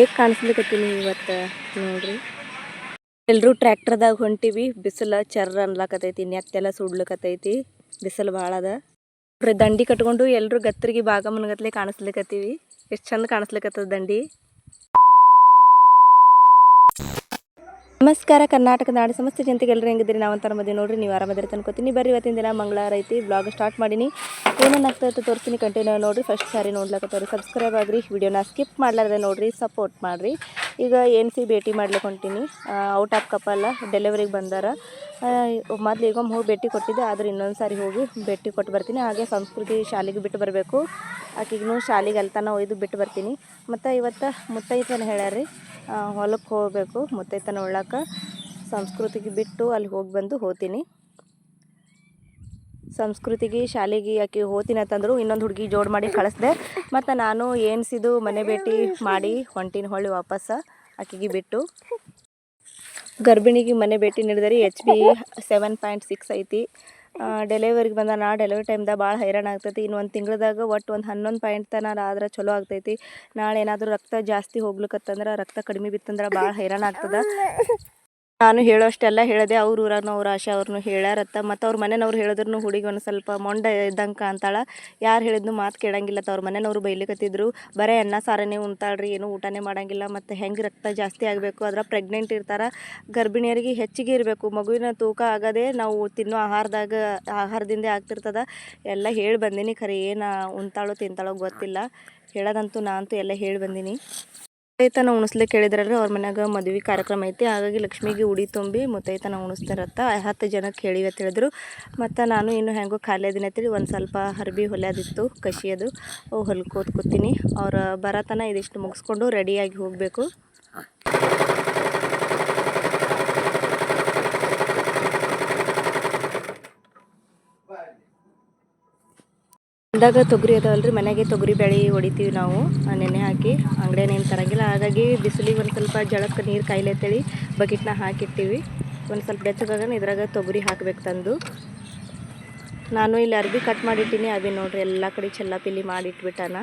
ಹೇಗೆ ಕಾಣಿಸ್ಲಿಕ್ಕತ್ತೀನಿ ಇವತ್ತು? ನೋಡ್ರಿ. ಎಲ್ಲರೂ ಟ್ರ್ಯಾಕ್ಟರ್ದಾಗ ಹೊಂಟಿವಿ. ಬಿಸಿಲು ಚರ್ರ ಅನ್ಲಾಕತೈತಿ ನೆತ್ತೆಲ್ಲ ಸುಡ್ಲಕತೈತಿ ಬಿಸಿಲು ಭಾಳ ಅದ. ದಂಡಿ ಕಟ್ಕೊಂಡು ಎಲ್ಲರೂ ಗತ್ತರಿಗೆ ಭಾಗ ಮುನ್ಗತ್ಲೆ ಕಾಣಿಸ್ಲಿಕ್ಕತ್ತೀವಿ ಎಷ್ಟು ಚಂದ ಕಾಣಿಸ್ಲಿಕ್ಕತ್ತದ ದಂಡಿ. ನಮಸ್ಕಾರ ಕರ್ನಾಟಕ ನಾಡು ಸಮಸ್ತ ಜನತೆಗೆ ಎಲ್ಲರೂ ಹೆಂಗಿದ್ರಿ ನಾವು ಅಂತಾರ ಮದುವೆ ನೋಡ್ರಿ, ನೀವು ಆರಾಮದಿರಿ ತನ್ಕೋತೀನಿ ಬರ್ರಿ, ಇವತ್ತಿನ ದಿನ ಮಂಗಳವಾರ ಐತಿ ಬ್ಲಾಗ್ ಸ್ಟಾರ್ಟ್ ಮಾಡೀನಿ. ಏನೇನು ಆಗ್ತದೆ ತೋರಿಸ್ತೀನಿ ಕಂಟಿನ್ಯೂ ನೋಡ್ರಿ. ಫಸ್ಟ್ ಸಾರಿ ನೋಡ್ಲಕತ್ತವ್ರಿ ಸಬ್ಸ್ಕ್ರೈಬ್ ಆಗ್ರಿ ವಿಡಿಯೋನ ಸ್ಕಿಪ್ ಮಾಡ್ಲಾರ್ದೆ ನೋಡ್ರಿ ಸಪೋರ್ಟ್ ಮಾಡಿರಿ. ಈಗ ಏನು ಸಿ ಭೇಟಿ ಮಾಡ್ಲಿಕ್ಕೆ ಹೊಂಟೀನಿ. ಔಟ್ ಆಫ್ ಕಪ್ಪಲ್ಲ ಡೆಲಿವರಿಗೆ ಬಂದಾರ. ಮೊದ್ಲು ಈಗ ಹೋಗಿ ಭೇಟಿ ಕೊಟ್ಟಿದ್ದೆ, ಆದ್ರೆ ಇನ್ನೊಂದು ಸಾರಿ ಹೋಗಿ ಭೇಟಿ ಕೊಟ್ಟು ಬರ್ತೀನಿ. ಹಾಗೆ ಸಂಸ್ಕೃತಿ ಶಾಲೆಗೆ ಬಿಟ್ಟು ಬರಬೇಕು. ಆಕೆಗೂ ಶಾಲೆಗೆ ಅಲ್ತಾನ ಒಯ್ದು ಬಿಟ್ಟು ಬರ್ತೀನಿ. ಮತ್ತು ಇವತ್ತು ಮುತ್ತೈತನ ಹೇಳ್ಯಾರಿ ಹೊಲಕ್ಕೆ ಹೋಗಬೇಕು, ಮುತ್ತೈತನ ಉಳ್ಳಾಕ ಸಂಸ್ಕೃತಿಗೆ ಬಿಟ್ಟು ಅಲ್ಲಿ ಹೋಗಿ ಬಂದು ಹೋತೀನಿ. ಸಂಸ್ಕೃತಿಗೆ, ಶಾಲೆಗೆ ಆಕೆ ಹೋತೀನಿ ಅಂತಂದ್ರು ಇನ್ನೊಂದು ಹುಡುಗಿ ಜೋಡ್ ಮಾಡಿ ಕಳಿಸ್ದೆ. ಮತ್ತು ನಾನು ಏನ್ಸಿದು ಮನೆ ಭೇಟಿ ಮಾಡಿ ಹೊಂಟಿನ ಹೊಳ್ಳಿ ವಾಪಸ್ ಆಕೆಗೆ ಬಿಟ್ಟು. ಗರ್ಭಿಣಿಗೆ ಮನೆ ಭೇಟಿ ನೀಡಿದರೆ H B seven point six ಐತಿ. ಡೆಲಿವರಿಗೆ ನಾ ಡೆಲಿವರಿ ಟೈಮ್ದಾಗ ಭಾಳ ಹೈರಾಣ ಆಗ್ತೈತಿ. ಇನ್ನು ಒಂದು ತಿಂಗಳದಾಗ ಒಟ್ಟು ಒಂದು ಹನ್ನೊಂದು ಪಾಯಿಂಟ್ ತನಕ ಆದ್ರೆ ಚಲೋ ಆಗ್ತೈತಿ. ನಾಳೆ ಏನಾದರೂ ರಕ್ತ ಜಾಸ್ತಿ ಹೋಗ್ಲಿಕ್ಕತ್ತಂದ್ರೆ ರಕ್ತ ಕಡಿಮೆ ಬಿತ್ತಂದ್ರೆ ಭಾಳ ಹೈರಾಣ ಆಗ್ತದೆ. ನಾನು ಹೇಳೋಷ್ಟೆಲ್ಲ ಹೇಳಿದೆ ಅವ್ರ ಊರನವ್ರು ಆಶೆ ಅವ್ರನ್ನೂ ಹೇಳ್ಯಾರತ್ತ. ಮತ್ತು ಅವ್ರ ಮನೆಯವ್ರು ಹೇಳಿದ್ರು ಹುಡುಗಿ ಒಂದು ಸ್ವಲ್ಪ ಮೊಂಡ ಇದ್ದಂಗೆ ಅಂತಾಳ. ಯಾರು ಹೇಳಿದ್ನು ಮಾತು ಕೇಳಂಗಿಲ್ಲ ಅವ್ರ ಮನೆಯವ್ರು ಬೈಲಿಕತ್ತಿದ್ರು ಬರೀ ಅನ್ನ ಸಾರನೇ ಉಣ್ತಾಳ್ರಿ, ಏನು ಊಟನೇ ಮಾಡಂಗಿಲ್ಲ, ಮತ್ತು ಹೆಂಗೆ ರಕ್ತ ಜಾಸ್ತಿ ಆಗಬೇಕು, ಅದರ ಪ್ರೆಗ್ನೆಂಟ್ ಇರ್ತಾರೆ. ಗರ್ಭಿಣಿಯರಿಗೆ ಹೆಚ್ಚಿಗೆ ಇರಬೇಕು. ಮಗುವಿನ ತೂಕ ಆಗದೆ ನಾವು ತಿನ್ನೋ ಆಹಾರದಾಗ, ಆಹಾರದಿಂದ ಆಗ್ತಿರ್ತದ. ಎಲ್ಲ ಹೇಳಿ ಬಂದೀನಿ. ಖರೆ ಏನು ಉಣ್ತಾಳೋ ತಿಂತಾಳೋ ಗೊತ್ತಿಲ್ಲ. ಹೇಳೋದಂತೂ ನಾನಂತೂ ಎಲ್ಲ ಹೇಳಿ ಬಂದೀನಿ. ಮುತ್ತೈತನ ಉಣಿಸ್ಲಿಕ್ಕೆ ಹೇಳಿದ್ರಲ್ರಿ ಅವ್ರ ಮನ್ಯಾಗ ಮದುವೆ ಕಾರ್ಯಕ್ರಮ ಐತಿ. ಹಾಗಾಗಿ ಲಕ್ಷ್ಮಿಗೆ ಉಡಿ ತುಂಬಿ ಮುತ್ತೈತನ ಉಣಿಸ್ತಾರತ್ತ. ಹತ್ತು ಜನಕ್ಕೆ ಹೇಳಿವಿ ಅಂತ ಹೇಳಿದ್ರು. ಮತ್ತು ನಾನು ಇನ್ನು ಹೆಂಗೋ ಖಾಲಿ ಅದೀನಿ ಅಂತೇಳಿ ಒಂದು ಸ್ವಲ್ಪ ಅರ್ಬಿ ಹೊಲಿಯೋದಿತ್ತು ಕಸಿಯೋದು ಹೊಲ್ಕೋತ್ ಕೂತೀನಿ ಅವ್ರ ಬರತನ ಇದಿಷ್ಟು ಮುಗಿಸ್ಕೊಂಡು ರೆಡಿಯಾಗಿ ಹೋಗಬೇಕು. ಅಂದಾಗ ತೊಗರಿ ಅದಾವಲ್ರಿ, ಮನೆಗೆ ತೊಗರಿ ಬೆಳೆ ಹೊಡಿತೀವಿ ನಾವು. ನೆನೆ ಹಾಕಿ ಅಂಗಡಿಯೇನು ತರಂಗಿಲ್ಲ. ಹಾಗಾಗಿ ಬಿಸಿಲಿಗೆ ಒಂದು ಸ್ವಲ್ಪ ಜಳಕ್ಕೆ ನೀರು ಕಾಯಿಲೆ ಅಂತೇಳಿ ಬಕೆಟ್ನ ಹಾಕಿಟ್ಟಿವಿ ಒಂದು ಸ್ವಲ್ಪ ಬೆಚ್ಚಗಾಗನ ಇದ್ರಾಗ ತೊಗರಿ ಹಾಕ್ಬೇಕು ತಂದು. ನಾನು ಇಲ್ಲಿ ಅರ್ಬಿ ಕಟ್ ಮಾಡಿಟ್ಟಿನಿ ಅವಿ ನೋಡ್ರಿ ಎಲ್ಲ ಕಡೆ ಚೆಲ್ಲಾಪಿಲ್ಲಿ ಮಾಡಿಟ್ಬಿಟ್ಟಾನ.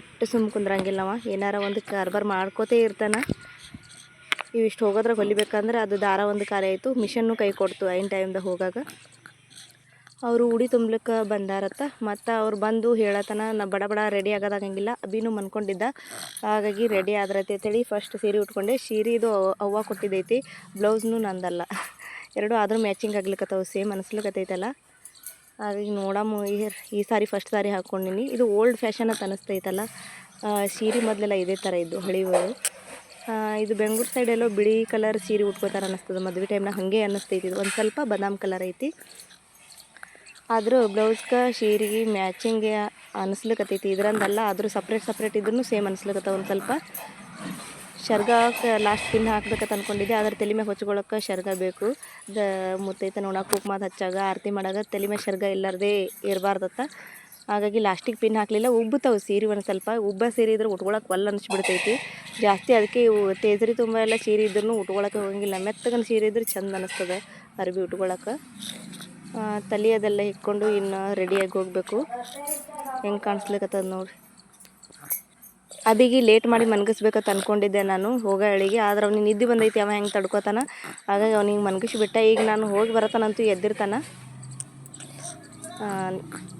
ಒಟ್ಟು ಸುಮ್ಮ ಕುಂದ್ರಂಗಿಲ್ಲವ ಏನಾರ ಒಂದು ಕಾರ್ಬಾರ್ ಮಾಡ್ಕೋತೇ ಇರ್ತಾನ. ಇವಿಷ್ಟು ಹೋಗೋದ್ರಾಗ ಹೊಲಿಬೇಕಂದ್ರೆ ಅದು ದಾರ ಒಂದು ಕಾರ್ಯ ಆಯಿತು. ಮಿಷನ್ನು ಕೈ ಕೊಡ್ತು, ಐನ್ ಟೈಮ್ದಾಗ ಹೋಗಾಗ. ಅವರು ಉಡಿ ತುಂಬ್ಲಿಕ್ಕೆ ಬಂದಾರತ್ತ. ಮತ್ತು ಅವ್ರು ಬಂದು ಹೇಳತನ ನಾ ಬಡ ಬಡ ರೆಡಿ ಆಗೋದಾಗಂಗಿಲ್ಲ ಅಭಿನೂ ಮನ್ಕೊಂಡಿದ್ದ. ಹಾಗಾಗಿ ರೆಡಿ ಆದ್ರತೆ ಅಂತೇಳಿ ಫಸ್ಟ್ ಸೀರೆ ಉಟ್ಕೊಂಡೆ. ಸೀರೆದು ಅವ್ವ ಕೊಟ್ಟಿದ್ದೈತಿ ಬ್ಲೌಸ್ನು ನಂದಲ್ಲ. ಎರಡು ಆದರೂ ಮ್ಯಾಚಿಂಗ್ ಆಗ್ಲಿಕ್ಕತ್ತವು ಸೇಮ್ ಅನಿಸ್ಲಿಕ್ಕತ್ತೈತಲ್ಲ ಹಾಗಾಗಿ ನೋಡಮ್ಮ ಈ ಸಾರಿ ಫಸ್ಟ್ ಸಾರಿ ಹಾಕ್ಕೊಂಡಿನಿ ಇದು ಓಲ್ಡ್ ಫ್ಯಾಷನ್ ಅಂತ ಅನಿಸ್ತೈತಲ್ಲ. ಸೀರೆ ಮೊದಲೆಲ್ಲ ಇದೇ ಥರ ಇದ್ದು ಹಳಿವು ಆ, ಇದು ಬೆಂಗಳೂರು ಸೈಡೆಲ್ಲೋ ಬಿಳಿ ಕಲರ್ ಸೀರೆ ಉಟ್ಕೋತಾರೆ ಅನ್ನಿಸ್ತದೆ ಮದುವೆ ಟೈಮ್ನ ಹಾಗೆ ಅನ್ನಿಸ್ತೈತಿ ಇದು ಒಂದು ಸ್ವಲ್ಪ ಬದಾಮ್ ಕಲರ್ ಐತಿ. ಆದರೂ ಬ್ಲೌಸ್ಗೆ ಸೀರೆಗೆ ಮ್ಯಾಚಿಂಗ್ ಅನಿಸ್ಲಿಕ್ಕತ್ತೈತಿ ಇದ್ರಂದಲ್ಲ ಆದರೂ ಸಪ್ರೇಟ್ ಸಪ್ರೇಟ್ ಇದ್ರೂ ಸೇಮ್ ಅನಿಸ್ಲಿಕ್ಕತ್ತ ಒಂದು ಸ್ವಲ್ಪ. ಶರ್ಗಕ್ಕೆ ಲಾಸ್ಟ್ ಪಿನ್ ಹಾಕ್ಬೇಕಂತ ಅಂದ್ಕೊಂಡಿದ್ದೆ ಆದ್ರೆ ತಲೆ ಮ್ಯಾಗ ಹೊಚ್ಕೊಳಕ್ಕೆ ಶರ್ಗ ಬೇಕು. ದ ಮುತ್ತೈತ ನೋಡಕ್ಕೆ ಕುಕ್ಮಾದ ಹಚ್ಚಾಗ, ಆರತಿ ಮಾಡಾಗ ತಲೆ ಮ್ಯಾಗ ಶರ್ಗ ಇಲ್ಲಾರ್ದೇ ಇರಬಾರ್ದತ್ತ. ಹಾಗಾಗಿ ಲಾಸ್ಟಿಗೆ ಪಿನ್ ಹಾಕಲಿಲ್ಲ. ಉಬ್ಬುತ್ತವೆ ಸೀರೆ ಒಂದು ಸ್ವಲ್ಪ. ಉಬ್ಬ ಸೀರೆ ಇದ್ರೆ ಉಟ್ಕೊಳಕ್ಕೆ ಒಲ್ಲ ಅನಿಸ್ಬಿಡ್ತೈತಿ. ಜಾಸ್ತಿ ಅದಕ್ಕೆ ತೇಜರಿ ತುಂಬ ಎಲ್ಲ ಸೀರೆ ಇದ್ರೂ ಉಟ್ಕೊಳಕ್ಕೆ ಹೋಗಂಗಿಲ್ಲ. ಮೆತ್ತಗನ ಸೀರೆ ಇದ್ರೆ ಚಂದ ಅನಿಸ್ತದೆ ಅರ್ಬಿ ಉಟ್ಕೊಳಕ್ಕೆ ತಲೆ ಅದೆಲ್ಲ ಇಟ್ಕೊಂಡು ಇನ್ನು ರೆಡಿಯಾಗಿ ಹೋಗಬೇಕು. ಹೆಂಗೆ ಕಾಣಿಸ್ಲಿಕ್ಕತ್ತದ ನೋಡ್ರಿ. ಅಬಿಗೆ ಲೇಟ್ ಮಾಡಿ ಮನ್ಗಿಸ್ಬೇಕಂತ ಅಂದ್ಕೊಂಡಿದ್ದೆ ನಾನು, ಹೋಗೋ ಹೇಳಿಗೆ ಆದ್ರೆ ಅವ್ನಿಗೆ ನಿದ್ದೆ ಬಂದೈತಿ, ಅವ ಹೆಂಗೆ ತಡ್ಕೋತಾನ? ಹಾಗಾಗಿ ಅವ್ನಿಗೆ ಮನ್ಗಿಸ್ಬಿಟ್ಟ. ಈಗ ನಾನು ಹೋಗಿ ಬರತಾನಂತೂ ಎದ್ದಿರ್ತಾನ.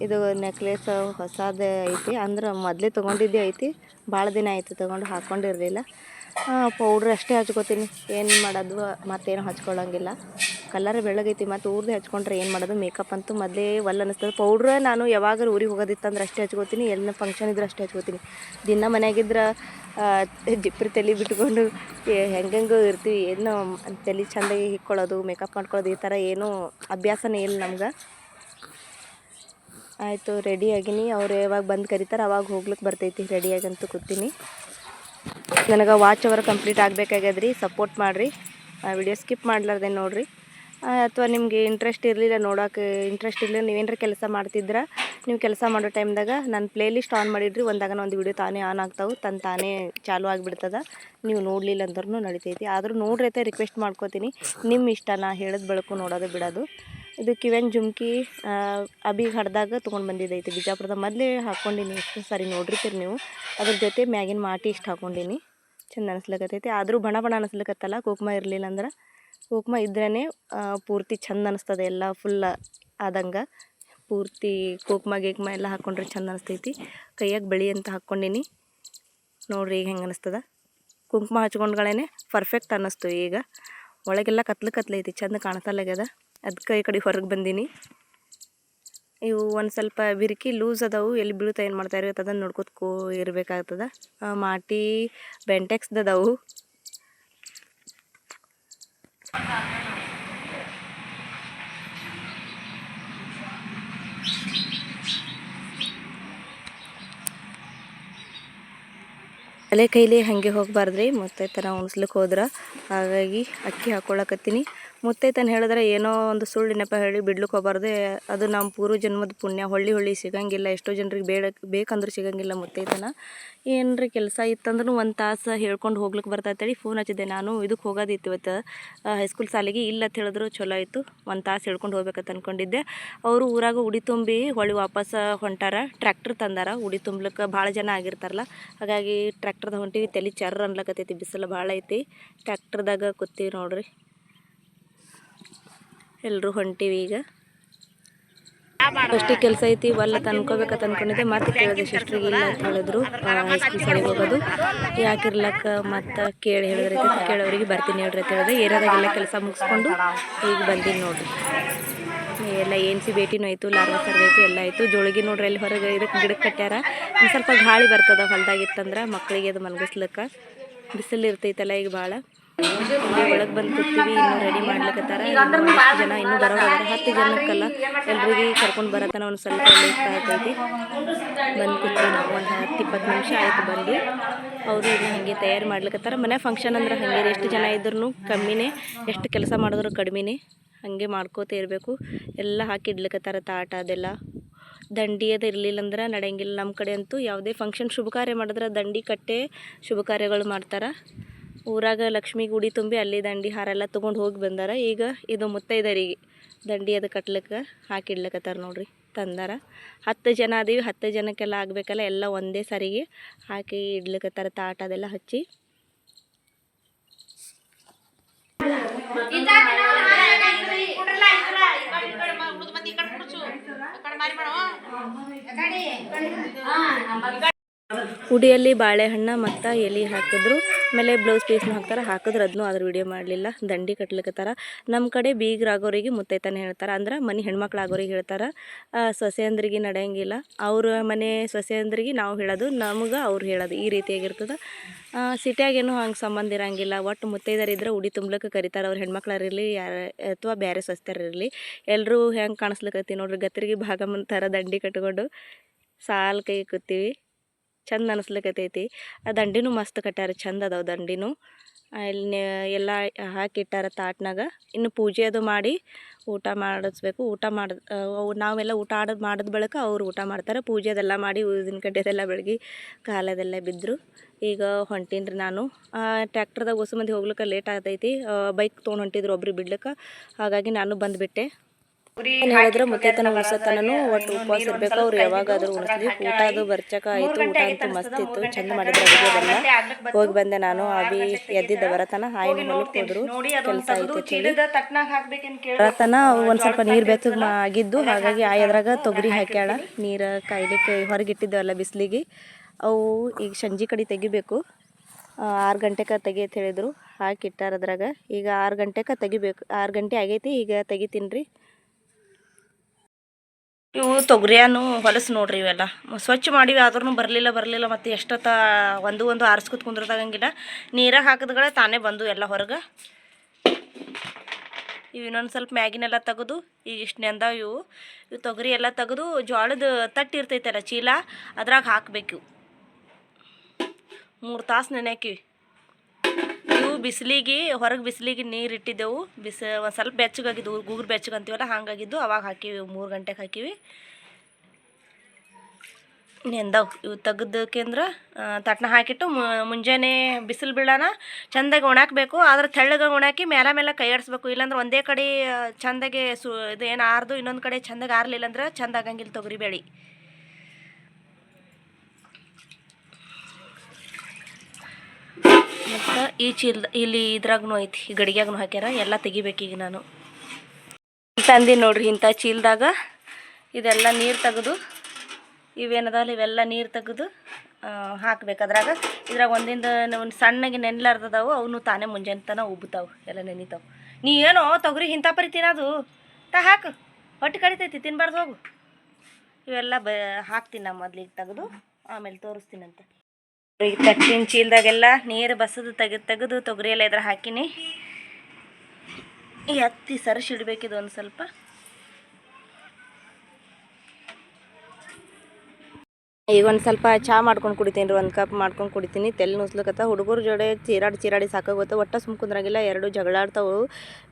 ಇದು ನೆಕ್ಲೆಸ್ ಹೊಸದೇ ಐತಿ, ಅಂದ್ರೆ ಮೊದಲೇ ತೊಗೊಂಡಿದ್ದೇ ಐತಿ. ಭಾಳ ದಿನ ಆಯ್ತು ತೊಗೊಂಡು ಹಾಕ್ಕೊಂಡಿರಲಿಲ್ಲ ಪೌಡ್ರ್ ಅಷ್ಟೇ ಹಚ್ಕೋತೀನಿ. ಏನು ಮಾಡೋದು, ಮತ್ತೇನು ಹಚ್ಕೊಳ್ಳೋಂಗಿಲ್ಲ. ಕಲರ್ ಬೆಳಗೈತಿ ಮತ್ತು ಊರ್ದೇ ಹಚ್ಕೊಂಡ್ರೆ ಏನು ಮಾಡೋದು? ಮೇಕಪ್ ಅಂತೂ ಮೊದಲೇ ಒಲ್ಲ ಅನ್ನಿಸ್ತದೆ ಪೌಡ್ರ್ ನಾನು ಯಾವಾಗಲೂ ಊರಿಗೆ ಹೋಗೋದಿತ್ತಂದ್ರೆ ಅಷ್ಟೇ ಹಚ್ಕೋತೀನಿ. ಎಲ್ಲ ಫಂಕ್ಷನ್ ಇದ್ರೆ ಅಷ್ಟೇ ಹಚ್ಕೋತೀನಿ. ದಿನ ಮನೆಯಾಗಿದ್ರೆ ಜಿಪ್ರಿ ತಲೆ ಬಿಟ್ಕೊಂಡು ಹೆಂಗೆಂಗೆ ಇರ್ತೀವಿ. ಏನು ತಲೆ ಚೆಂದಾಗಿ ಇಕ್ಕೊಳ್ಳೋದು ಮೇಕಪ್ ಮಾಡ್ಕೊಳ್ಳೋದು, ಈ ಥರ ಏನೂ ಅಭ್ಯಾಸನೇ ಇಲ್ಲ ನಮ್ಗೆ. ಆಯಿತು ರೆಡಿಯಾಗಿನಿ ಅವ್ರು ಯಾವಾಗ ಬಂದು ಕರೀತಾರೆ ಅವಾಗ ಹೋಗ್ಲಿಕ್ಕೆ ಬರ್ತೈತಿ. ರೆಡಿಯಾಗಂತೂ ಕೂತೀನಿ. ನನಗೆ ವಾಚ್ ಅವರ್ ಕಂಪ್ಲೀಟ್ ಆಗಬೇಕಾಗ್ಯದ್ರಿ ಸಪೋರ್ಟ್ ಮಾಡಿರಿ. ವಿಡಿಯೋ ಸ್ಕಿಪ್ ಮಾಡ್ಲಾರ್ದೆ ನೋಡಿರಿ. ಅಥವಾ ನಿಮಗೆ ಇಂಟ್ರೆಸ್ಟ್ ಇರಲಿಲ್ಲ ನೋಡೋಕೆ ಇಂಟ್ರೆಸ್ಟ್ ಇರಲಿಲ್ಲ ನೀವೇನಾರ ಕೆಲಸ ಮಾಡ್ತಿದ್ರೆ, ನೀವು ಕೆಲಸ ಮಾಡೋ ಟೈಮ್ದಾಗ ನಾನು ಪ್ಲೇ ಲಿಸ್ಟ್ ಆನ್ ಮಾಡಿಡ್ರಿ ಒಂದಾಗನ ಒಂದು ವಿಡಿಯೋ ತಾನೇ ಆನ್ ಆಗ್ತಾವೆ ತನ್ನ ತಾನೇ ಚಾಲು ಆಗಿಬಿಡ್ತದೆ. ನೀವು ನೋಡಲಿಲ್ಲ ಅಂದ್ರೂ ನಡಿತೈತಿ. ಆದರೂ ನೋಡ್ರಿ ರಿಕ್ವೆಸ್ಟ್ ಮಾಡ್ಕೋತೀನಿ. ನಿಮ್ಮ ಇಷ್ಟ ನಾ ಹೇಳಿದ ಬೆಳಕು ನೋಡೋದು ಬಿಡೋದು. ಇದು ಕಿವೆನ್ ಜುಮ್ಕಿ ಅಬಿ ಹಡ್ದಾಗ ತೊಗೊಂಡು ಬಂದಿದ್ದೈತಿ ಬಿಜಾಪುರದ ಮೊದಲೇ ಹಾಕ್ಕೊಂಡಿನಿ ಎಷ್ಟು ಸಾರಿ ನೋಡಿರ್ತೀರಿ ನೀವು. ಅದ್ರ ಜೊತೆ ಮ್ಯಾಗಿನ ಮಾಟಿ ಇಷ್ಟು ಹಾಕ್ಕೊಂಡಿನಿ ಚಂದ ಅನಿಸ್ಲಕತ್ತೈತಿ. ಆದರೂ ಬಣ ಬಣ ಅನಿಸ್ಲಕತ್ತಲ್ಲ, ಕುಕ್ಮ ಇರಲಿಲ್ಲ ಅಂದ್ರೆ. ಕುಕ್ಮ ಇದ್ರೇ ಪೂರ್ತಿ ಚಂದ ಅನಿಸ್ತದೆ. ಎಲ್ಲ ಫುಲ್ ಆದಂಗೆ. ಪೂರ್ತಿ ಕುಕ್ಮ, ಗೀಕ್ಮ ಎಲ್ಲ ಹಾಕ್ಕೊಂಡ್ರೆ ಚೆಂದ ಅನಿಸ್ತೈತಿ. ಕೈಯಾಗ ಬೆಳಿ ಅಂತ ಹಾಕ್ಕೊಂಡಿನಿ ನೋಡ್ರಿ ಈಗ ಹೆಂಗೆ ಅನಿಸ್ತದ. ಕುಂಕುಮ ಹಚ್ಕೊಂಡ್ಗಳೇ ಪರ್ಫೆಕ್ಟ್ ಅನ್ನಿಸ್ತು ಈಗ. ಒಳಗೆಲ್ಲ ಕತ್ಲು ಕತ್ಲೈತಿ. ಚಂದ ಕಾಣ್ತಲ್ಲಾಗ್ಯದ ಅದಕ್ಕೆ ಈ ಕಡೆ ಹೊರಗೆ ಬಂದೀನಿ. ಇವು ಒಂದು ಸ್ವಲ್ಪ ಬಿರುಕಿ ಲೂಸ್ ಅದಾವು, ಎಲ್ಲಿ ಬೀಳ್ತಾ ಏನು ಮಾಡ್ತಾ ಇರುತ್ತೆ ಅದನ್ನು ನೋಡ್ಕೊತ ಕೋ ಇರಬೇಕಾಗ್ತದ ಮಾಟಿ ಬೆಂಟೆಕ್ಸ್ದು ತಲೆ ಕೈಲಿ ಹಾಗೆ ಹೋಗಬಾರ್ದ್ರಿ, ಮುತ್ತೈತನ ಉಣ್ಸ್ಲಿಕ್ಕೆ ಹೋದ್ರೆ. ಹಾಗಾಗಿ ಅಕ್ಕಿ ಹಾಕ್ಕೊಳಕತ್ತೀನಿ ಮುತ್ತೈತನ ಹೇಳಿದ್ರೆ ಏನೋ ಒಂದು ಸುಳ್ಳು ನೆಪ ಹೇಳಿ ಬಿಡ್ಲಿಕ್ಕೆ ಹೋಗಬಾರ್ದೆ. ಅದು ನಮ್ಮ ಪೂರ್ವ ಜನ್ಮದ ಪುಣ್ಯ. ಹೊಳ್ಳಿ ಹೊಳ್ಳಿ ಸಿಗಂಗಿಲ್ಲ. ಎಷ್ಟೋ ಜನರಿಗೆ ಬೇಡ, ಬೇಕಂದ್ರೂ ಸಿಗಂಗಿಲ್ಲ ಮುತ್ತೈತನ. ಏನರ ಕೆಲಸ ಇತ್ತಂದ್ರೂ ಒಂದು ತಾಸು ಹೇಳ್ಕೊಂಡು ಹೋಗ್ಲಿಕ್ಕೆ ಬರ್ತೈತೇಳಿ. ಫೋನ್ ಹಚ್ಚಿದೆ ನಾನು. ಇದಕ್ಕೆ ಹೋಗೋದಿತ್ತು ಇವತ್ತು. ಹೈಸ್ಕೂಲ್ ಸಾಲಿಗೆ ಇಲ್ಲ ಅಂತ ಹೇಳಿದ್ರು ಚಲೋ ಆಯಿತು. ಒಂದು ತಾಸು ಹೇಳ್ಕೊಂಡು ಹೋಗ್ಬೇಕಂತ ಅಂದ್ಕೊಂಡಿದ್ದೆ ಅವರು ಊರಾಗ ಉಡಿ ತುಂಬಿ ಹೊಳ್ಳಿ ವಾಪಸ್ ಹೊಂಟಾರ. ಟ್ರ್ಯಾಕ್ಟರ್ ತಂದಾರ. ಉಡಿ ತುಂಬ್ಲಿಕ್ಕೆ ಭಾಳ ಜನ ಆಗಿರ್ತಾರಲ್ಲ. ಹಾಗಾಗಿ ಟ್ರ್ಯಾಕ್ಟರ್ದಾಗ ಹೊಂಟಿವಿ, ತಲೆ ಚರ್ರ ಅನ್ಲಕತ್ತೈತಿ, ಬಿಸಿಲು ಭಾಳ ಐತಿ. ಟ್ರ್ಯಾಕ್ಟರ್ದಾಗ ಕೂತೀವಿ ನೋಡ್ರಿ. ಎಲ್ಲರೂ ಹೊಂಟೀವಿ ಈಗ. ಅಷ್ಟೇ ಕೆಲಸ ಐತಿ ಒಲ್ಲ ಅನ್ಕೋಬೇಕಂತ ಅನ್ಕೊಂಡಿದ್ದೆ. ಮತ್ತೆ ಕೇಳಿದೆ ಸಿಸ್ಟ್ರಿಗೆ ಇಲ್ಲ ಅಂತ ಹೇಳಿದ್ರು. ಸರಿಗೆ ಹೋಗೋದು. ಯಾಕಿರ್ಲಕ್ಕ ಮತ್ತೆ ಕೇಳಿ ಹೇಳಿದ್ರೆ ಕೇಳೋರಿಗೆ ಬರ್ತೀನಿ ಹೇಳ್ರಿ ಅಂತ ಹೇಳಿದೆ. ಏರಿಯಾದಾಗೆಲ್ಲ ಕೆಲಸ ಮುಗಿಸ್ಕೊಂಡು ಈಗ ಬಂದೀನಿ ನೋಡ್ರಿ. ಎಲ್ಲ ಏನ್ ಸಿ ಭೇಟಿನೂ ಆಯಿತು, ಲಾರ್ವಾ ಸರ್ವೆ ಎಲ್ಲ ಆಯಿತು. ಜೋಳಿಗೆ ನೋಡ್ರಿ ಅಲ್ಲಿ ಹೊರಗೆ ಇದಕ್ಕೆ ಗಿಡಕ್ಕೆ ಕಟ್ಟ್ಯಾರ ಒಂದು ಸ್ವಲ್ಪ ಗಾಳಿ ಬರ್ತದ ಹೊಲ್ದಾಗಿತ್ತಂದ್ರೆ ಮಕ್ಕಳಿಗೆ ಅದು ಮಲಗಿಸ್ಲಿಕ್ಕೆ. ಬಿಸಿಲು ಇರ್ತೈತಲ್ಲ ಈಗ ಭಾಳ ಒಳಗೆ ಬಂದು ಕೂತೀವಿ, ಇನ್ನೂ ರೆಡಿ ಮಾಡ್ಲಿಕ್ಕತ್ತಾರ ಜನ, ಇನ್ನೂ ಬರೋರು ಹತ್ತು ಜನಕ್ಕಲ್ಲ ಎಲ್ರಿಗೂ ಕರ್ಕೊಂಡು ಬರತನ ಒಂದು ಸ್ವಲ್ಪ ಲೇಟ್ ಆಗ್ತೈತಿ. ಬಂದು ಕೂತೀವಿ ನಾವು ಒಂದು ಹತ್ತು ಇಪ್ಪತ್ತು ನಿಮಿಷ ಆಯಿತು ಬಂದು. ಅವರು ಇನ್ನು ಹಂಗೆ ತಯಾರು ಮಾಡ್ಲಿಕ್ಕತ್ತಾರ ಮನೆ ಫಂಕ್ಷನ್ ಅಂದ್ರೆ ಹಂಗೆ ಎಷ್ಟು ಜನ ಇದ್ರೂ ಕಮ್ಮಿನೇ, ಎಷ್ಟು ಕೆಲಸ ಮಾಡಿದ್ರು ಕಡಿಮೆನೇ. ಹಾಗೆ ಮಾಡ್ಕೋತ ಇರಬೇಕು. ಎಲ್ಲ ಹಾಕಿ ಇಡ್ಲಿಕತ್ತಾರ ತಾಟ ಅದೆಲ್ಲ. ದಂಡಿ ಅದು ಇರಲಿಲ್ಲ ಅಂದ್ರೆ ನಡೆಯಂಗಿಲ್ಲ. ನಮ್ಮ ಕಡೆ ಅಂತೂ ಯಾವುದೇ ಫಂಕ್ಷನ್ ಶುಭ ಕಾರ್ಯ ಮಾಡಿದ್ರೆ ದಂಡಿ ಕಟ್ಟೆ ಶುಭ ಕಾರ್ಯಗಳು ಮಾಡ್ತಾರೆ. ಊರಾಗ ಲಕ್ಷ್ಮಿ ಗುಡಿ ತುಂಬಿ ಅಲ್ಲಿ ದಂಡಿ ಹಾರ ಎಲ್ಲ ತೊಗೊಂಡು ಹೋಗಿ ಬಂದಾರ. ಈಗ ಇದು ಮುತ್ತೈದರಿಗೆ ದಂಡಿ ಅದು ಕಟ್ಲಿಕ್ಕೆ ಹಾಕಿಡ್ಲಕತ್ತಾರ ನೋಡ್ರಿ ತಂದಾರ. ಹತ್ತು ಜನ ಅದೀವಿ. ಹತ್ತು ಜನಕ್ಕೆಲ್ಲ ಆಗಬೇಕಲ್ಲ ಎಲ್ಲ ಒಂದೇ ಸಾರಿಗೆ ಹಾಕಿ ಇಡ್ಲಿಕ್ಕತ್ತಾರ ತಾಟ ಅದೆಲ್ಲ ಹಚ್ಚಿ. మరి మనం ಉಡಿಯಲ್ಲಿ ಬಾಳೆಹಣ್ಣು ಮತ್ತು ಎಲೆ ಹಾಕಿದ್ರು. ಆಮೇಲೆ ಬ್ಲೌಸ್ ಪೀಸ್ನು ಹಾಕ್ತಾರೆ, ಹಾಕಿದ್ರೆ ಅದನ್ನೂ ಅದ್ರ ವಿಡಿಯೋ ಮಾಡಲಿಲ್ಲ. ದಂಡಿ ಕಟ್ಲಿಕ್ಕತ್ತಾರ ನಮ್ಮ ಕಡೆ ಬೀಗರಾಗೋರಿಗೆ ಮುತ್ತೈತಾನೆ ಹೇಳ್ತಾರೆ. ಅಂದ್ರೆ ಮನೆ ಹೆಣ್ಮಕ್ಳಾಗೋರಿಗೆ ಹೇಳ್ತಾರೆ. ಸೊಸೆಯಂದ್ರಿಗೆ ನಡೆಯಂಗಿಲ್ಲ. ಅವ್ರ ಮನೆ ಸೊಸೆಯಂದ್ರಿಗೆ ನಾವು ಹೇಳೋದು, ನಮಗೆ ಅವ್ರು ಹೇಳೋದು. ಈ ರೀತಿಯಾಗಿರ್ತದೆ ಸಿಟಿಯಾಗೇನು ಹಂಗೆ ಸಂಬಂಧ ಇರಂಗಿಲ್ಲ. ಒಟ್ಟು ಮುತ್ತೈದರಿದ್ರೆ ಉಡಿ ತುಂಬಲಕ್ಕೆ ಕರೀತಾರೆ. ಅವ್ರು ಹೆಣ್ಮಕ್ಳಾರಿರಲಿ ಯಾರ, ಅಥವಾ ಬೇರೆ ಇರಲಿ. ಎಲ್ಲರೂ ಹೆಂಗೆ ಕಾಣಿಸ್ಲಿಕ್ಕತ್ತಿ ನೋಡ್ರಿ. ಗತ್ತರಿಗೆ ಭಾಗಮಂತಾರ ದಂಡಿ ಕಟ್ಕೊಂಡು ಸಾಲು ಕೈ ಕೂತೀವಿ. ಚಂದ ಅನಿಸ್ಲಿಕ್ಕತ್ತೈತಿ ಆ ದಂಡಿನೂ ಮಸ್ತ್ ಕಟ್ಟಾರ ಚಂದ ಅದಾವ ದಂಡಿನೂ. ಇಲ್ಲಿ ಎಲ್ಲ ಹಾಕಿಟ್ಟಾರ ತಾಟ್ನಾಗ. ಇನ್ನು ಪೂಜೆ ಅದು ಮಾಡಿ ಊಟ ಮಾಡಿಸ್ಬೇಕು. ಊಟ ಮಾಡಿ ನಾವೆಲ್ಲ ಊಟ ಆಡೋದು ಮಾಡಿದ ಬಳಿಕ ಅವ್ರು ಊಟ ಮಾಡ್ತಾರೆ. ಪೂಜೆ ಅದೆಲ್ಲ ಮಾಡಿ ಊದಿನ ಕಡ್ಡಿದೆಲ್ಲ ಬೆಳಗ್ಗೆ ಕಾಲದೆಲ್ಲ ಬಿದ್ದರು ಈಗ ಹೊಂಟೀನಿ ನಾನು. ಟ್ರ್ಯಾಕ್ಟರ್ದಾಗ ಹೊಸ ಮಂದಿ ಹೋಗ್ಲಿಕ್ಕೆ ಲೇಟ್ ಆಗ್ತೈತಿ. ಬೈಕ್ ತೊಗೊಂಡು ಹೊಂಟಿದ್ರು ಒಬ್ರಿಗೆ ಬಿಡ್ಲಿಕ್ಕೆ. ಹಾಗಾಗಿ ನಾನು ಬಂದುಬಿಟ್ಟೆ. ಏನು ಹೇಳಿದ್ರೆ ಮುತ್ತೈತನ ಉಳ್ಸತನೂ ಒಟ್ಟು ಉಪವಾಸ ಇರಬೇಕು ಅವ್ರು ಯಾವಾಗಾದ್ರೂ ಉಳಿಸ್ತೀವಿ ಊಟ ಅದು ಬರ್ಚಕ ಆಯಿತು ಊಟ ಅಂತೂ ಮಸ್ತ್ ಇತ್ತು ಚಂದ ಮಾಡಿದ್ರೆ ಅಡುಗೆ ಅದೆಲ್ಲ ಹೋಗಿ ಬಂದೆ ನಾನು ಅಭಿ ಎದ್ದಿದ್ದ ಬರತನ ಹಾಯಿ ಹೊಲಕ್ಕೆ ಹೋದ್ರು ಕೆಲಸ ಐತೆ ಬರತನ ಒಂದು ಸ್ವಲ್ಪ ನೀರು ಬೆಚ್ಚಗೆ ಆಗಿದ್ದು ಹಾಗಾಗಿ ಆ ಎದ್ರಾಗ ತೊಗರಿ ಹಾಕ್ಯಾಳ ನೀರು ಕಾಯ್ಲಿಕ್ಕೆ ಹೊರಗಿಟ್ಟಿದ್ದೆವಲ್ಲ ಬಿಸಿಲಿಗೆ ಅವು ಈಗ ಸಂಜೆ ಕಡೆ ತೆಗಿಬೇಕು. ಆರು ಗಂಟೆಗೆ ತೆಗಿ ಅಂತ ಹೇಳಿದ್ರು ಹಾಕಿಟ್ಟಾರ ಅದ್ರಾಗ ಈಗ ಆರು ಗಂಟೆಗೆ ತೆಗಿಬೇಕು ಆರು ಗಂಟೆ ಆಗೈತಿ ಈಗ ತೆಗಿತೀನಿ ರೀ. ಇವು ತೊಗರಿಯಾನು ಹೊಲಸು ನೋಡ್ರಿ ಇವೆಲ್ಲ. ಸ್ವಚ್ಛ ಮಾಡಿವಿ ಆದ್ರೂ ಬರಲಿಲ್ಲ ಬರಲಿಲ್ಲ, ಮತ್ತು ಎಷ್ಟೊತ್ತ ಒಂದು ಒಂದು ಆರಿಸ್ಕೊತ ಕುಂದ್ರದಾಗಂಗಿಲ್ಲ. ನೀರಾಗ ಹಾಕಿದ್ಗಳೇ ತಾನೇ ಬಂದು ಎಲ್ಲ ಹೊರಗೆ. ಇವು ಇನ್ನೊಂದು ಸ್ವಲ್ಪ ಮ್ಯಾಗಿನೆಲ್ಲ ತೆಗೆದು, ಈಗ ಇಷ್ಟು ನೆಂದಾವ ಇವು. ಇವು ತೊಗರಿ ಎಲ್ಲ ತೆಗೆದು ಜೋಳದ ತಟ್ಟಿ ಇರ್ತೈತಲ್ಲ ಚೀಲ, ಅದ್ರಾಗ ಹಾಕಬೇಕು ಮೂರು ತಾಸು ನೆನೆಕಿವಿ ಇವು ಬಿಸಿಲಿಗೆ, ಹೊರಗೆ ಬಿಸಿಲಿಗೆ ನೀರು ಇಟ್ಟಿದ್ದೆವು. ಬಿಸಿ, ಒಂದು ಸ್ವಲ್ಪ ಬೆಚ್ಚಗಾಗಿದ್ದು ಗೂಗ್ರು ಬೆಚ್ಚಗೆ ಅಂತೀವಲ್ಲ, ಹಾಗಾಗಿದ್ದು ಅವಾಗ ಹಾಕಿವಿ, ಮೂರು ಗಂಟೆಗೆ ಹಾಕಿವಿ. ನೆಂದವು ಇವು ತೆಗ್ದಕ್ಕೆಂದ್ರೆ ತಟ್ನ ಹಾಕಿಟ್ಟು ಮುಂಜಾನೆ ಬಿಸಿಲು ಬೀಳೋಣ ಚೆಂದಾಗಿ ಒಣಾಕಬೇಕು. ಆದ್ರೆ ತೆಳ್ಳಗೆ ಒಣಾಕಿ ಮೇಲೆ ಮೇಲೆ ಕೈ ಆಡಿಸ್ಬೇಕು. ಇಲ್ಲಾಂದ್ರೆ ಒಂದೇ ಕಡೆ ಚೆಂದಾಗೆ ಸು ಇದು ಏನು ಆರ್ದು, ಇನ್ನೊಂದು ಕಡೆ ಚೆಂದಾಗಿ ಆರಲಿಲ್ಲ ಅಂದ್ರೆ ಚೆಂದ ಆಗಂಗಿಲ್ಲ ತೊಗರಿ ಮತ್ತು ಈ ಚೀಲ ಇಲ್ಲಿ ಇದ್ರಾಗೂ ಐತಿ, ಈ ಗಡಿಗ್ಯಾಗೂ ಹಾಕ್ಯಾರ, ಎಲ್ಲ ತೆಗಿಬೇಕೀಗ ನಾನು. ತಂದಿ ನೋಡ್ರಿ ಇಂಥ ಚೀಲ್ದಾಗ. ಇದೆಲ್ಲ ನೀರು ತೆಗೆದು ಇವೇನದಲ್ಲ ಇವೆಲ್ಲ ನೀರು ತೆಗೆದು ಹಾಕ್ಬೇಕು. ಅದ್ರಾಗ, ಇದ್ರಾಗ ಒಂದಿಂದ ಒಂದು ಸಣ್ಣಗೆ ನೆನ್ಲಾರ್ದವು ಅವನು ತಾನೇ ಮುಂಜಾನೆ ತನ ಉಬ್ಬುತ್ತಾವು ಎಲ್ಲ ನೆನಿತಾವು. ನೀ ಏನೋ ತೊಗರಿ ಇಂಥ ಪರಿ ತಿನ್ನೋದು ತಾ ಹಾಕು, ಹೊಟ್ಟೆ ಕಡಿತೈತಿ, ತಿನ್ಬಾರ್ದು ಹೋಗು. ಇವೆಲ್ಲ ಬ, ಹಾಕ್ತೀನಿ ನಾ ಮೊದ್ಲಿಗೆ ತೆಗೆದು, ಆಮೇಲೆ ತೋರಿಸ್ತೀನಂತ. ಈಗ ತಟ್ಟಿನ ಚೀಲದಾಗೆಲ್ಲ ನೀರು ಬಸದು ತೆಗೆದು ತೆಗೆದು ತೊಗರಿ ಎಲ್ಲ ಇದ್ರ ಹಾಕಿನಿ ಎತ್ತಿ ಸರಿಸಿಡ್ಬೇಕಿದು ಒಂದು ಸ್ವಲ್ಪ. ಈಗ ಒಂದು ಸ್ವಲ್ಪ ಚಹಾ ಮಾಡ್ಕೊಂಡು ಕುಡಿತೀನಿ ರೀ, ಒಂದು ಕಪ್ ಮಾಡ್ಕೊಂಡು ಕುಡಿತೀನಿ. ತೆಲ್ ನುಸ್ಲಕತ್ತ ಹುಡುಗರ ಜೋಡೆ ಚೀರಾಡಿ ಚೀರಾಡಿ ಸಾಕಾಗುತ್ತೆ ಒಟ್ಟ ಸುಮ್ ಕುಂದ್ರಂಗಿಲ್ಲ, ಎರಡು ಜಗಳಾಡ್ತಾವು.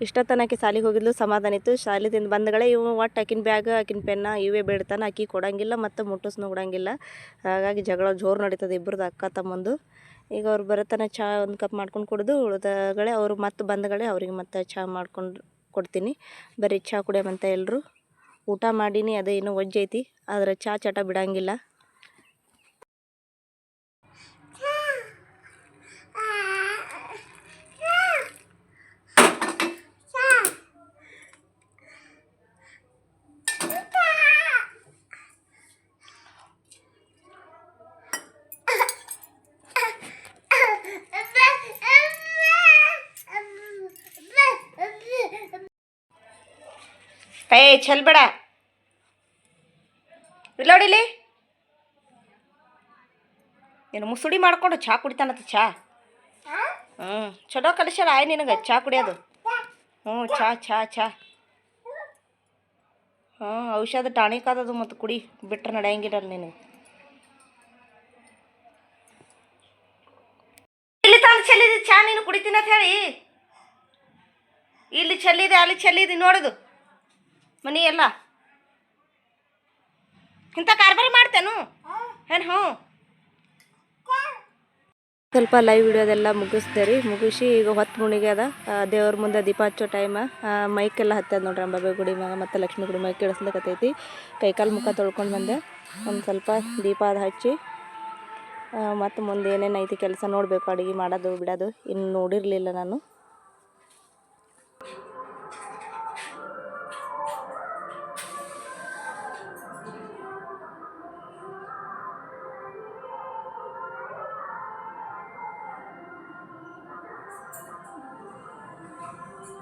ಇಷ್ಟೊತ್ತನಕ್ಕೆ ಸಾಲಿಗೆ ಹೋಗಿದ್ಲು, ಸಮಾಧಾನ ಇತ್ತು. ಶಾಲಿದಿಂದ ಬಂದಗಳೇ ಇವು ಒಟ್ಟು ಆಕಿನ ಬ್ಯಾಗ್ ಆಕಿನ ಪೆನ್ನ ಇವೇ ಬೇಡ್ತಾನೆ ಆಕಿ ಕೊಡಂಗಿಲ್ಲ ಮತ್ತು ಮುಟ್ಟಿಸ್ನು ಕೊಡಂಗಿಲ್ಲ. ಹಾಗಾಗಿ ಜಗಳ ಜೋರು ನಡೀತದೆ ಇಬ್ಬರದ್ದು ಅಕ್ಕ ತಮ್ಮಂದು. ಈಗ ಅವ್ರು ಬರತನ ಚಹಾ ಒಂದು ಕಪ್ ಮಾಡ್ಕೊಂಡು ಕುಡಿದು ಉಳಿದಗಳೇ, ಅವರು ಮತ್ತೆ ಬಂದಗಳೇ ಅವ್ರಿಗೆ ಮತ್ತೆ ಚಹಾ ಮಾಡ್ಕೊಂಡು ಕೊಡ್ತೀನಿ. ಬರೀ ಚಹಾ ಕುಡಿಯಮಂತ ಎಲ್ಲರೂ ಊಟ ಮಾಡೀನಿ, ಅದೇ ಇನ್ನೂ ಒಜ್ಜೈತಿ. ಆದರೆ ಚಹಾ ಚಟ ಬಿಡಂಗಿಲ್ಲ. ಚೆಲ್ಬೇಡ ಇಲ್ಲೋಡಿಲಿ ಏನು ಮುಸುಡಿ ಮಾಡ್ಕೊಂಡು ಚಹಾ ಕುಡಿತಾನತ್ತ ಚಹಾ ಹ್ಞೂ ಚಲೋ ಕಲಿಸ್ಯಾರ, ಆಯ್ ನಿನಗೆ ಚಹಾ ಕುಡಿಯೋದು. ಹ್ಞೂ ಚಾ ಚಾ ಚಾ. ಹ್ಞೂ ಔಷಧ ಟಾಣಿಕ್ ಆದದು ಮತ್ತು ಕುಡಿ, ಬಿಟ್ರೆ ನಡೆಯಂಗಿರಲ್ಲ ನೀನು. ಇಲ್ಲಿ ತಂದು ಚೆಲ್ಲಿದೆ, ಚಾ ನೀನು ಕುಡಿತೀನಿ ಅಂತ ಹೇಳಿ. ಇಲ್ಲಿ ಚೆಲ್ಲಿದೆ, ಅಲ್ಲಿ ಚೆಲ್ಲಿದೆ ನೋಡುದು. ಮನಿ ಎಲ್ಲ? ಇಂಥ ಕಾರ್ಬಾರಿ ಮಾಡ್ತೇನು? ಏನು ಹ್ಞೂ? ಸ್ವಲ್ಪ ಲೈವ್ ವಿಡಿಯೋದೆಲ್ಲ ಮುಗಿಸ್ದೆ ಮುಗಿಸಿ ಈಗ ಹೊತ್ತು ಮುಣಿಗ್ಯದ ದೇವ್ರ ಮುಂದೆ ದೀಪ ಹಚ್ಚೋ ಟೈಮ ಮೈಕೆಲ್ಲ ಹತ್ತದ ನೋಡ್ರಿ ಅಂಬಾಬೆ ಗುಡಿ ಮ್ಯಾಗ, ಮತ್ತು ಲಕ್ಷ್ಮೀ ಗುಡಿ ಮ್ಯಾಗ ಕೇಳಿಸ್ಲಕತ್ತೈತಿ ಕೈಕಾಲು ಮುಖ ತೊಳ್ಕೊಂಡು ಬಂದೆ. ಒಂದು ಸ್ವಲ್ಪ ದೀಪ ಅದು ಹಚ್ಚಿ ಮತ್ತು ಮುಂದೆ ಏನೇನು ಐತಿ ಕೆಲಸ ನೋಡಬೇಕು. ಅಡುಗೆ ಮಾಡೋದು, ಬಿಡೋದು ಇನ್ನು ನೋಡಿರಲಿಲ್ಲ ನಾನು.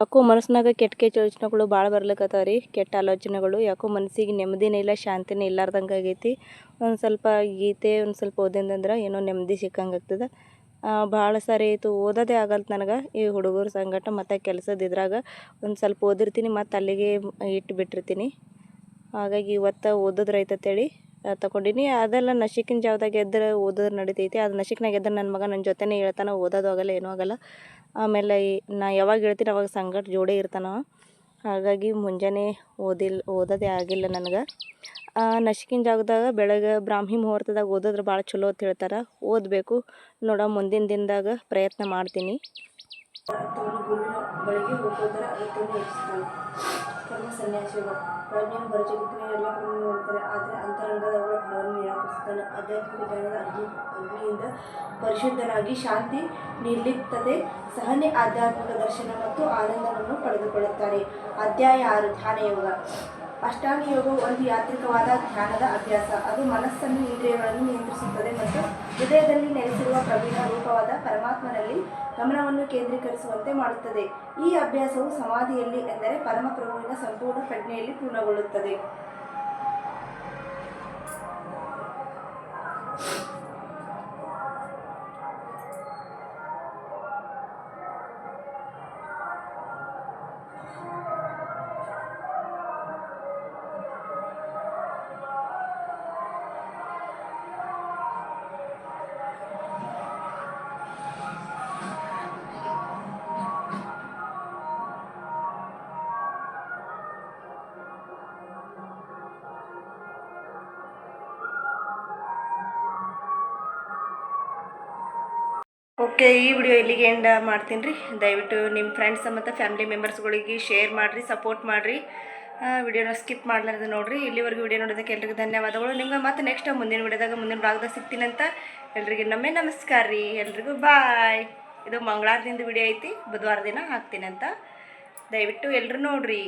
ಯಾಕೋ ಮನಸ್ಸಿನಾಗ ಕೆಟ್ಟ ಕೆಟ್ಟ ಯೋಚನೆಗಳು ಭಾಳ ಬರ್ಲಿಕ್ಕತ್ತಾವ ರೀ ಕೆಟ್ಟ ಆಲೋಚನೆಗಳು. ಯಾಕೋ ಮನಸ್ಸಿಗೆ ನೆಮ್ಮದಿನೇ ಇಲ್ಲ, ಶಾಂತಿನೇ ಇಲ್ಲಾರ್ದಂಗೆ ಆಗೈತಿ. ಒಂದು ಸ್ವಲ್ಪ ಗೀತೆ, ಒಂದು ಸ್ವಲ್ಪ ಓದಿಂದಂದ್ರೆ ಏನೋ ನೆಮ್ಮದಿ ಸಿಕ್ಕಂಗೆ ಆಗ್ತದೆ. ಭಾಳ ಸಾರಿ ಆಯಿತು ಓದೋದೇ ಆಗಲ್ತು ನನಗೆ. ಈ ಹುಡುಗರ ಸಂಗಟ ಮತ್ತು ಕೆಲಸದ ಇದ್ರಾಗ ಒಂದು ಸ್ವಲ್ಪ ಓದಿರ್ತೀನಿ, ಮತ್ತು ಅಲ್ಲಿಗೆ ಇಟ್ಟು ಬಿಟ್ಟಿರ್ತೀನಿ. ಹಾಗಾಗಿ ಇವತ್ತು ಓದಿದ್ರೆ ಐತಂತೇಳಿ ತಗೊಂಡಿನಿ ಅದೆಲ್ಲ ನಶಿಕಿನ ಜಾವದಾಗ ಎದ್ರೆ ಓದೋದು ನಡಿತೈತಿ. ಅದು ನಶಿಕ್ನಾಗ ಎದ್ರೆ ನನ್ನ ಮಗ ನನ್ನ ಜೊತೆನೇ ಹೇಳ್ತಾನೆ, ಓದೋದು ಆಗಲ್ಲ, ಏನೂ ಆಗಲ್ಲ. ಆಮೇಲೆ ನಾ ಯಾವಾಗ ಹೇಳ್ತೀನಿ, ಅವಾಗ ಸಂಗಟ ಜೋಡೇ ಇರ್ತಾನ. ಹಾಗಾಗಿ ಮುಂಜಾನೆ ಓದಿಲ್, ಓದೋದೇ ಆಗಿಲ್ಲ ನನಗೆ. ನಶಿಕಿನ ಜಾಗದಾಗ ಬೆಳಗ್ಗೆ ಬ್ರಾಹ್ಮಿ ಮುಹೂರ್ತದಾಗ ಓದಿದ್ರೆ ಭಾಳ ಚಲೋ ಅಂತ ಹೇಳ್ತಾರೆ. ಓದಬೇಕು. ನೋಡ, ಮುಂದಿನ ದಿನದಾಗ ಪ್ರಯತ್ನ ಮಾಡ್ತೀನಿ. ಸನ್ಯಾಸಿಗಳು. ಪ್ರಜ್ಞೆ ಕರ್ಮ ನೋಡ್ತಾರೆ. ಆದರೆ ಅಂತರಂಗದ ಅವರ ನಿರಾಕರಿಸುತ್ತಾನೆ ಆಧ್ಯಾತ್ಮಿಕ ಅಗ್ನಿ ಅಗ್ನಿಯಿಂದ ಪರಿಶುದ್ಧನಾಗಿ ಶಾಂತಿ ನಿರ್ಲಿಪ್ತತೆ, ಸಹನೆ, ಆಧ್ಯಾತ್ಮಿಕ ದರ್ಶನ ಮತ್ತು ಆನಂದವನ್ನು ಪಡೆದುಕೊಳ್ಳುತ್ತಾರೆ. ಅಧ್ಯಾಯ ಆರು, ಧ್ಯಾನ ಯೋಗ. ಅಷ್ಟಾಂಗ ಒಂದು ಯಾಂತ್ರಿಕವಾದ ಧ್ಯಾನದ ಅಭ್ಯಾಸ. ಅದು ಮನಸ್ಸನ್ನು ಇಂದ್ರಿಯಗಳನ್ನು ನಿಯಂತ್ರಿಸುತ್ತದೆ ಮತ್ತು ಹೃದಯದಲ್ಲಿ ನೆಲೆಸಿರುವ ಪ್ರವೀಣ ರೂಪವಾದ ಪರಮಾತ್ಮನಲ್ಲಿ ಗಮನವನ್ನು ಕೇಂದ್ರೀಕರಿಸುವಂತೆ ಮಾಡುತ್ತದೆ. ಈ ಅಭ್ಯಾಸವು ಸಮಾಧಿಯಲ್ಲಿ, ಎಂದರೆ ಪರಮಪ್ರಭುವಿನ ಸಂಪೂರ್ಣ ಪ್ರಜ್ಞೆಯಲ್ಲಿ ಪೂರ್ಣಗೊಳ್ಳುತ್ತದೆ. ಓಕೆ, ಈ ವಿಡಿಯೋ ಇಲ್ಲಿಗೆ ಎಂಡ್ ಮಾಡ್ತೀನಿ ರೀ. ದಯವಿಟ್ಟು ನಿಮ್ಮ ಫ್ರೆಂಡ್ಸ್ ಮತ್ತು ಫ್ಯಾಮಿಲಿ ಮೆಂಬರ್ಸ್ಗಳಿಗೆ ಶೇರ್ ಮಾಡಿರಿ ಸಪೋರ್ಟ್ ಮಾಡಿರಿ. ವಿಡಿಯೋನ ಸ್ಕಿಪ್ ಮಾಡಲಾರ್ದು ನೋಡಿರಿ. ಇಲ್ಲಿವರೆಗೂ ವಿಡಿಯೋ ನೋಡೋದಕ್ಕೆ ಎಲ್ರಿಗೂ ಧನ್ಯವಾದಗಳು. ನಿಮ್ಗೆ ಮತ್ತೆ ನೆಕ್ಸ್ಟ್ ಮುಂದಿನ ವಿಡಿಯೋದಾಗ ಮುಂದಿನ ಭಾಗದಾಗ ಸಿಗ್ತೀನಂತ ಎಲ್ರಿಗೆ ನಮ್ಮೇ ನಮಸ್ಕಾರ ರೀ. ಎಲ್ರಿಗೂ ಬಾಯ್ ಇದು ಮಂಗಳಾರದಿಂದ ವಿಡಿಯೋ ಐತಿ, ಬುಧವಾರ ದಿನ ಹಾಕ್ತೀನಂತ ದಯವಿಟ್ಟು ಎಲ್ಲರೂ ನೋಡಿರಿ.